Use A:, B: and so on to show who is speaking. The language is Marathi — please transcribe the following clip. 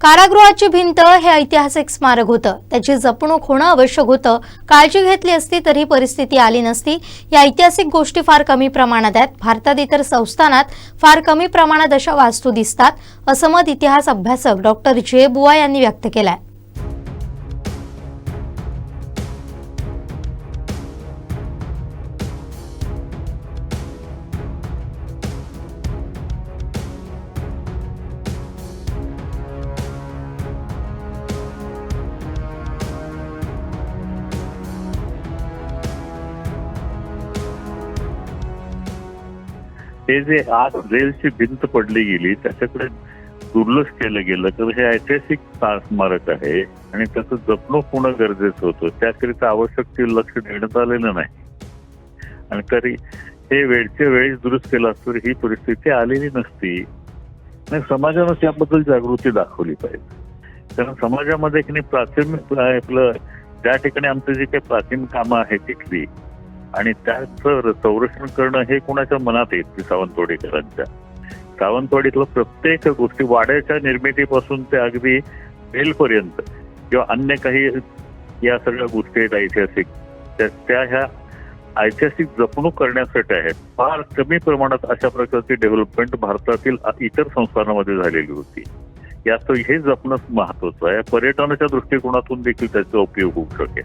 A: कारागृहाची भिंत हे ऐतिहासिक स्मारक होतं. त्याची जपणूक होणं आवश्यक होतं. काळजी घेतली असती तरी परिस्थिती आली नसती. या ऐतिहासिक गोष्टी फार कमी प्रमाणात आहेत. भारतात इतर संस्थानात फार कमी प्रमाणात अशा वास्तू दिसतात असं मत इतिहास अभ्यासक डॉक्टर जे बुवा यांनी व्यक्त केलंय.
B: हे जे आज रेलची भिंत पडली गेली त्याच्याकडे दुर्लक्ष केलं गेलं तर हे ऐतिहासिक स्मारक आहे आणि त्याचं जपणूक होणं गरजेचं होतं. त्याकरिता आवश्यक ते लक्ष देण्यात आलेलं नाही. आणि तरी हे वेळच्या वेळेस दुरुस्त केलं असतं तर ही परिस्थिती आलेली नसती. आणि समाजानं त्याबद्दल जागृती दाखवली पाहिजे. कारण समाजामध्ये की नाही प्राथमिक आपलं ज्या ठिकाणी आमचं जे काही प्राचीन कामं आहेत तिथली आणि त्याचं संरक्षण करणं हे कुणाच्या मनात येत सावंतवाडीकरांच्या. सावंतवाडीतलं प्रत्येक गोष्टी वाड्याच्या निर्मितीपासून ते अगदी बेलपर्यंत किंवा अन्य काही या सगळ्या गोष्टी आहेत ऐतिहासिक त्या त्या ह्या ऐतिहासिक जपणूक करण्यासाठी आहेत. फार कमी प्रमाणात अशा प्रकारची डेव्हलपमेंट भारतातील इतर संस्थानामध्ये झालेली होती. याचं हे जपणं महत्वाचं आहे. पर्यटनाच्या दृष्टिकोनातून देखील त्याचा उपयोग होऊ शकेल.